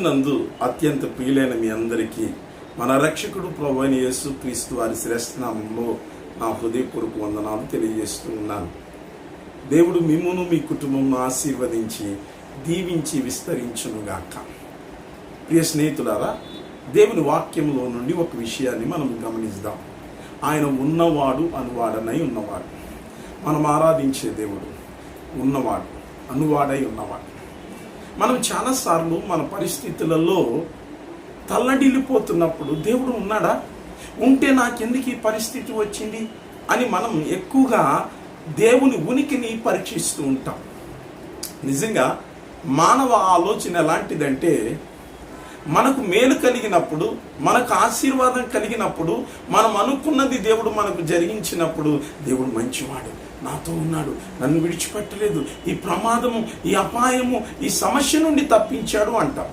నందు అత్యంత ప్రియులైన మీ అందరికీ మన రక్షకుడు ప్రభు అయిన యేసు క్రీస్తు వారి శ్రేష్ఠనామంలో నా హృదయపూర్వక వందనాలు తెలియజేస్తూ ఉన్నాను. దేవుడు మిమ్మును మీ కుటుంబంను ఆశీర్వదించి దీవించి విస్తరించునుగాక. ప్రియ స్నేహితులారా దేవుని వాక్యంలో నుండి ఒక విషయాన్ని మనం గమనిద్దాం. ఆయన ఉన్నవాడు అనువాడనై ఉన్నవాడు. మనం ఆరాధించే దేవుడు ఉన్నవాడు అనువాడై ఉన్నవాడు. మనం చాలాసార్లు మన పరిస్థితులలో తల్లడిల్లిపోతున్నప్పుడు దేవుడు ఉన్నాడా? ఉంటే నాకెందుకు ఈ పరిస్థితి వచ్చింది? అని మనం ఎక్కువగా దేవుని ఉనికిని పరీక్షిస్తూ ఉంటాం. నిజంగా మానవ ఆలోచన ఎలాంటిదంటే మనకు మేలు కలిగినప్పుడు మనకు ఆశీర్వాదం కలిగినప్పుడు మనం అనుకున్నది దేవుడు మనకు జరిగించినప్పుడు దేవుడు మంచివాడు నాతో ఉన్నాడు నన్ను విడిచిపెట్టలేదు ఈ ప్రమాదము ఈ అపాయము ఈ సమస్య నుండి తప్పించాడు అంటాం.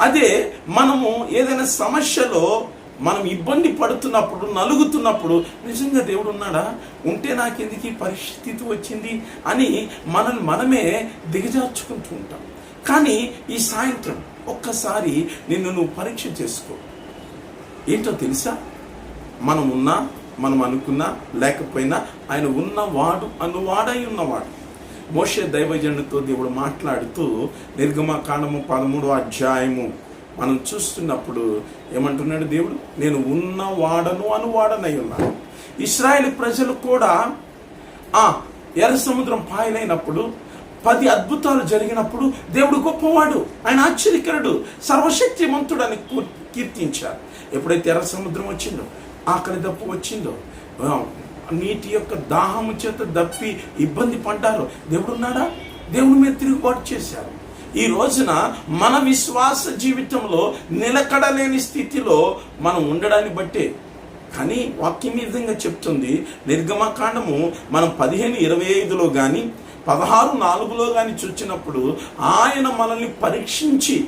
అదే మనము ఏదైనా సమస్యలో మనం ఇబ్బంది పడుతున్నప్పుడు నలుగుతున్నప్పుడు నిజంగా దేవుడు ఉన్నాడా? ఉంటే నాకెందుకు ఈ పరిస్థితి వచ్చింది? అని మనల్ని మనమే దిగజార్చుకుంటూ ఉంటాం. కానీ ఈ సాయంత్రం ఒక్కసారి నిన్ను నువ్వు పరీక్ష చేసుకో. ఏంటో తెలుసా? మనం ఉన్నా మనం అనుకున్నా లేకపోయినా ఆయన ఉన్నవాడు అనువాడై ఉన్నవాడు. మోషే దైవజనుడితో దేవుడు మాట్లాడుతూ నిర్గమకాండము పదమూడు అధ్యాయము మనం చూస్తున్నప్పుడు ఏమంటున్నాడు దేవుడు? నేను ఉన్నవాడను అనువాడనై ఉన్నాను. ఇస్రాయేల్ ప్రజలు కూడా ఆ ఎర్ర సముద్రం పాయలైనప్పుడు పది అద్భుతాలు జరిగినప్పుడు దేవుడు గొప్పవాడు. ఆయన ఆశ్చర్యకరుడు. సర్వశక్తిమంతుడని అని కీర్తించారు. ఎప్పుడైతే ఎర్ర సముద్రం వచ్చిందో ఆకలి దప్పు వచ్చిందో నీటి యొక్క దాహము చేత దప్పి ఇబ్బంది పడ్డారు దేవుడు ఉన్నాడా దేవుడి మీద తిరుగుబాటు చేశారు. ఈ రోజున మన విశ్వాస జీవితంలో నిలకడలేని స్థితిలో మనం ఉండడాన్ని బట్టే కానీ వాక్యం విధంగా చెప్తుంది. నిర్గమకాండము మనం పదిహేను ఇరవై ఐదులో కానీ పదహారు నాలుగులో కానీ చూచినప్పుడు ఆయన మనల్ని పరీక్షించి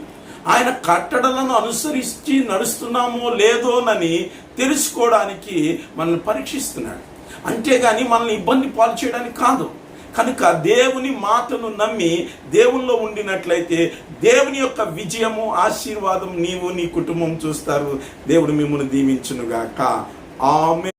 ఆయన కట్టడలను అనుసరించి నడుస్తున్నామో లేదోనని తెలుసుకోవడానికి మనల్ని పరీక్షిస్తున్నాడు. అంతేగాని మనల్ని ఇబ్బంది పాలు చేయడానికి కాదు. కనుక దేవుని మాటను నమ్మి దేవుల్లో ఉండినట్లయితే దేవుని యొక్క విజయము ఆశీర్వాదం నీవు నీ కుటుంబం చూస్తారు. దేవుడు మిమ్మల్ని దీవించునుగాక. ఆమె